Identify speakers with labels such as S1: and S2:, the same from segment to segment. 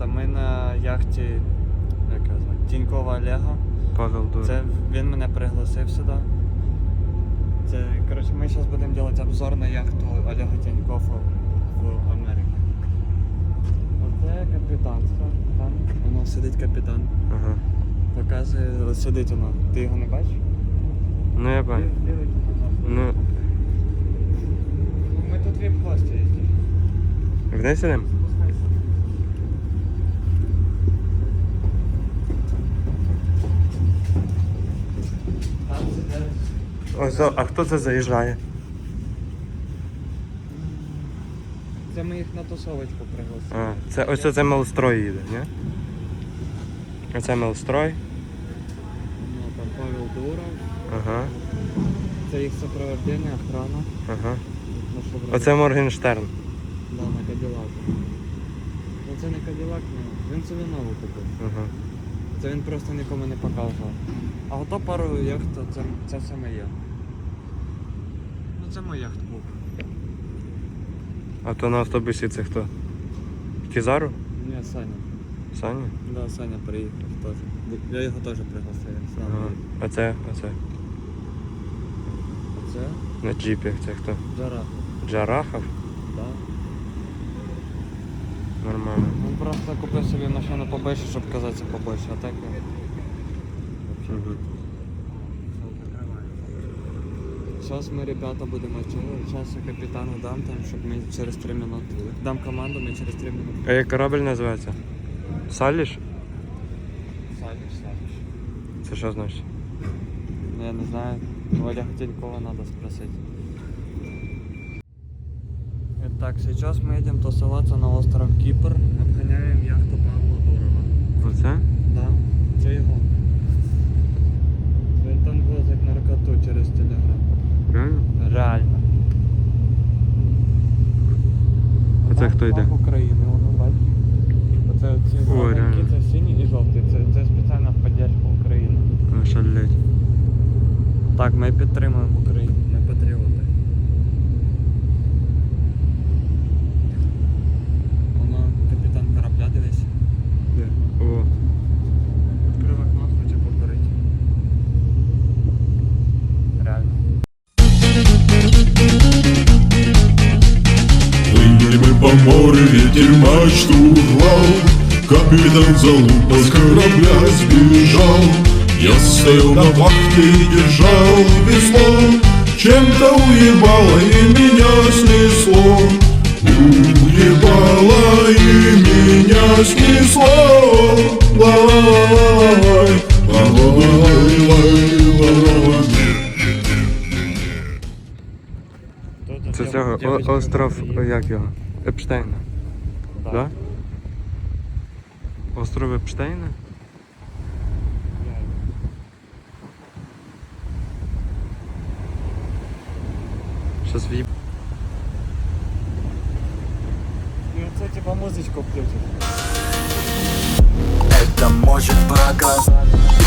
S1: ребята, ми на яхті як його звати, Тінькова Олега.
S2: Павел Дур.
S1: Це він мене пригласив сюди. Це, коротше, ми зараз будемо робити обзор на яхту Олега Тінькова в Америці. Оце капітанство. Там воно сидить капітан.
S2: Ага.
S1: Показує, сидить воно. Ти його не бачиш?
S2: Ну я бачу. Ну,
S1: Ми тут віп гості їздимо.
S2: вниз Ось, а хто це заїжджає?
S1: Це ми їх на тусовочку пригласили.
S2: А, це ось це мелстрой їде, ні? Оце мелстрой.
S1: Ну, там Павел Дуров.
S2: Ага.
S1: Це їх сопровождення, охрана.
S2: Ага.
S1: Шевроні.
S2: Оце Моргенштерн.
S1: Да, на Каділаку. Ну це не Каділак, ні. Він собі нову купив.
S2: Ага.
S1: Це він просто нікому не показував. А ото пару яхт, це, це все моє. Це мій яхт-клуб.
S2: А то на автобусі це хто? Кізару?
S1: Ні, Саня.
S2: Саня?
S1: Да, Саня приїхав теж. Я його теж пригласив,
S2: Ага.
S1: їде.
S2: А це, а це?
S1: А це
S2: На джипі це хто?
S1: Джара.
S2: Джарахов?
S1: Да.
S2: Нормально.
S1: Він просто купив собі машину побільше, щоб казатися побільше, а так він.
S2: Угу.
S1: Зараз ми, ребята, будемо. Зараз я капітану дам там, щоб ми через 3 минути. Дам команду, ми через 3 минути.
S2: А як корабль називається? Саліш?
S1: Садиш, садиш.
S2: Це що значить?
S1: Ну, я не знаю. У Олега Тинькова надо спросить. Итак, сейчас мы едем тусоваться на остров Кипр. Обгоняем яхту Павла Дурова.
S2: Оце?
S1: Да, це його. Він там возить наркоту через телеграм.
S2: Реально?
S1: Реально.
S2: А це
S1: Там
S2: хто йде?
S1: України, воно бачиш. Оце ці
S2: Ой,
S1: це сині і жовтий. Це, це спеціальна поддержка України.
S2: Шалеть.
S1: Так, ми підтримуємо Україну.
S3: Мачту рвал Капитан залупа с корабля сбежал Я стоял на вахте и держал весло Чем-то уебало и меня снесло Уебало и меня снесло.
S1: Тут
S2: це цього остров, як його? Епштейна.
S1: Да.
S2: Да? Остров Епштейна? Щас в'їб.
S1: І оце типа музичку включить.
S4: Это может проказ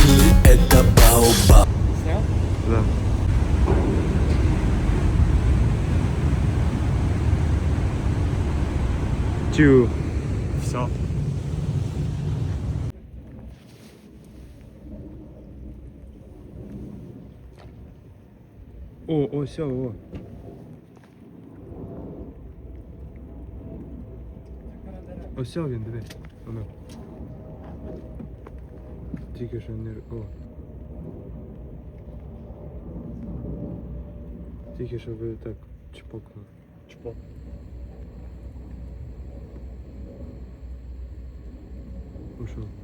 S4: Или это баобаб
S1: Сняв?
S2: Да. Тю.
S1: Все.
S2: О, о, все, о. Ось він, дивись. Воно. Тільки що не. О. Тільки що ви так чпокнули.
S1: Чпок.
S2: Ушов.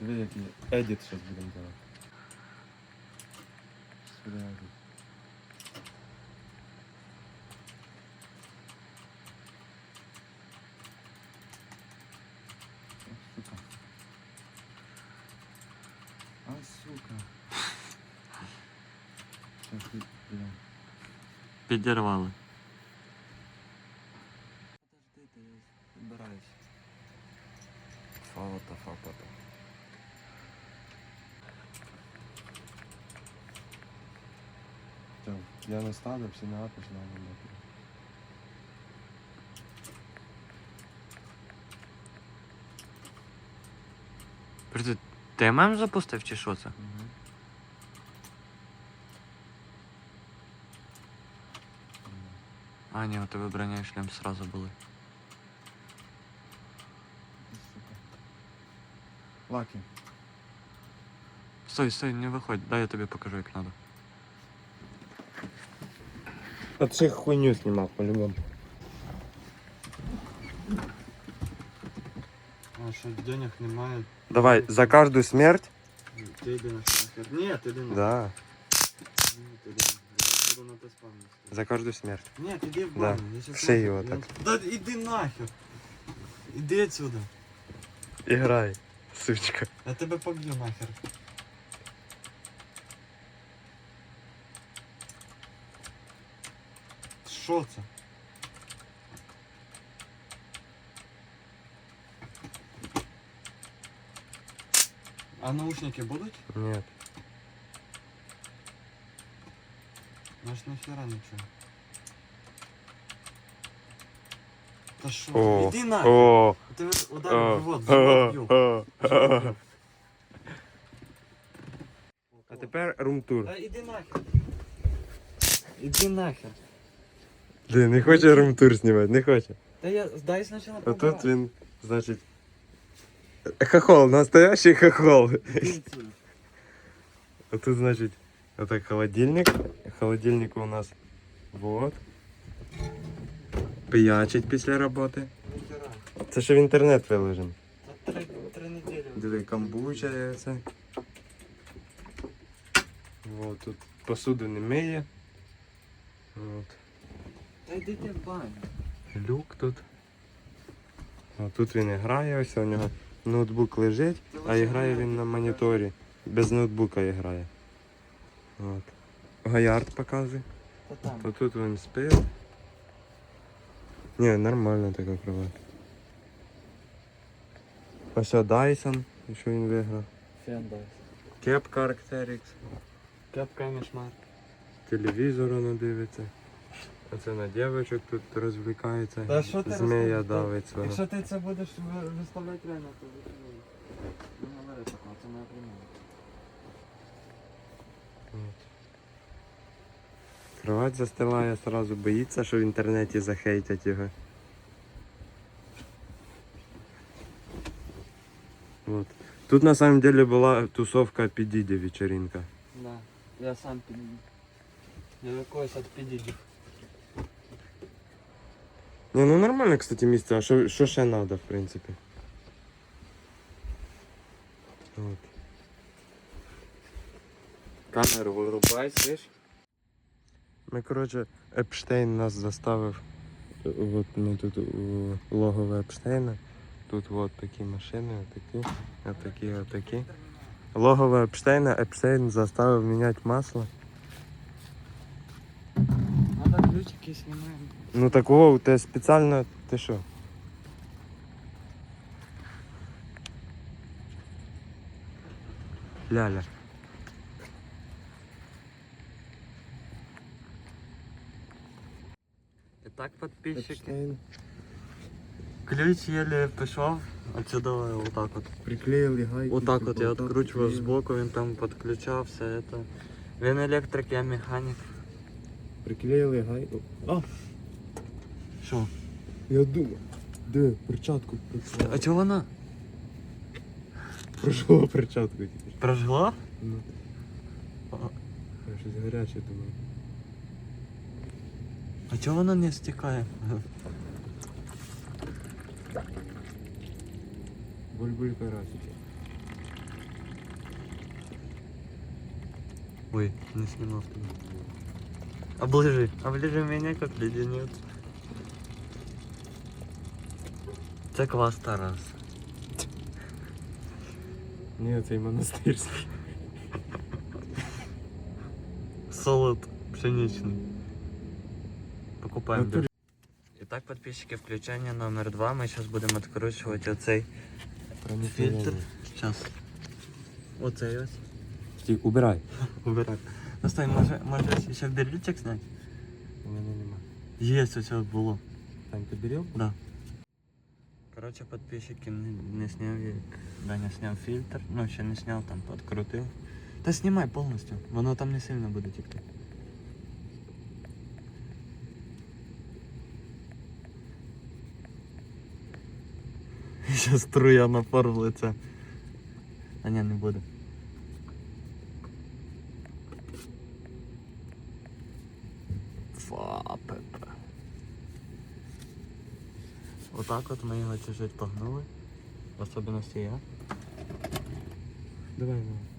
S2: Диви, який едіт зараз будемо робити. Сюди едіт. А, сука. А, сука. Щас ти, блін.
S1: Підірвали.
S2: Я не стану, всі на апиш на монету.
S1: Подожди, ти мем запустив чи що це?
S2: Угу.
S1: А, ні, у тебе броня і шлем сразу були.
S2: Лаки.
S1: Стой, стой, не виходь, дай я тобі покажу, як надо.
S2: А ты хуйню снимал по-любому.
S1: А що денег немає,
S2: Давай, за каждую смерть?
S1: ти йди на шахер. Ні, ти йди на.
S2: Да.
S1: Ні, ти йди на. Я буду на те спавнити.
S2: За каждую смерть.
S1: Ні, ти йди в
S2: Да.
S1: баню. я щас
S2: Ший
S1: нахер-
S2: його
S1: я-
S2: так.
S1: Да іди нахер. Іди отсюда.
S2: Играй, сучка.
S1: Я тебе поб'ю нахер. Що це? А наушники будуть?
S2: Нет.
S1: Ну ж нахера нічого. Та що?
S2: О,
S1: Іди нахер.
S2: О,
S1: Ти от-
S2: о,
S1: удар в живот, в
S2: о,
S1: живот б'ю.
S2: о,
S1: В живот б'ю.
S2: А тепер румтур.
S1: Та іди нахер. Іди нахер.
S2: Блин, не хоче румтур знімати, не хоче.
S1: Та я дай спочатку
S2: А тут він, значить. Хохол, настоящий хохол. А тут, значить, отак холодильник. Холодильник у нас вот. Пиячить після роботи. Це ще в інтернет виложимо.
S1: Та три, три неділі.
S2: Диви, камбуча є це. Вот, тут посуду не миє. Вот.
S1: Та йди ти в баню.
S2: Люк тут. А тут він і грає, ось у нього ноутбук лежить, а і грає він на моніторі. Без ноутбука і грає. От. Гаярд показує.
S1: Та
S2: тут він спить. Ні, нормальна така кровать. Ось о Dyson, що він виграв.
S1: Фендайс.
S2: Кепка Arcteryx.
S1: Кепка мішмар.
S2: Телевізор воно дивиться. Оце на дівчинок тут розвлікається.
S1: Та що ти
S2: Змея
S1: розказуєш?
S2: давить свого.
S1: Якщо ти це будеш ви- виставляти реально, то ви не говори такого, це моя приміна.
S2: Кровать застилає, сразу боїться, що в інтернеті захейтять його. Вот. Тут на самом деле була тусовка підіді вечеринка.
S1: Да, я сам підійду. Я якогось от підійду.
S2: Не, ну нормально, кстати, місце, а що, що ще треба, в принципі. От.
S1: Камеру вирубай, слиш?
S2: Ми, коротше, Епштейн нас заставив. От ми тут у логове Епштейна. Тут от такі машини, отакі, отакі, отакі. Логове Епштейна, Епштейн заставив міняти масло.
S1: Ключики знімаємо.
S2: Ну такого у тебе спеціально ти що? Ляля.
S1: І так, підписчики. Ключ еле пішов. Отсюда отак от.
S2: Приклеїли гайки.
S1: Отак от
S2: типу,
S1: я
S2: приклеїли.
S1: збоку, він там підключав все это. Він електрик, я механік.
S2: Приклеїли гайку. А!
S1: Що?
S2: Я думаю. Диви, перчатку
S1: приклеїли.
S2: А
S1: чого вона?
S2: Прожгла перчатку тепер.
S1: Прожгла?
S2: Ну. Я щось гаряче думаю.
S1: А чого вона не стікає?
S2: Буль-буль карасики.
S1: Ой, не знімав тебе. Оближи. Оближи меня как леденец. Це квас Тарас.
S2: Ні, цей монастирський.
S1: Солод пшеничный. Покупаем.
S2: Натурі-
S1: Итак, подписчики, включение номер два. Мы сейчас будем откручивать оцей фильтр. Сейчас. Оцей ось.
S2: Ти убирай.
S1: Убирай. Ну стой, може, може ще берлічок зняти?
S2: У мене нема.
S1: Є, ось ось було.
S2: Тань, ти берел?
S1: Да. Короче, подписчики не, не сняв, як Даня сняв фільтр. Ну, ще не сняв, там подкрутив. Та знімай повністю, воно там не сильно буде тікти. Ще струя напор в лице. А ні, не буде. Отак от ми його чуть-чуть погнули. В особливості я.
S2: Давай, давай.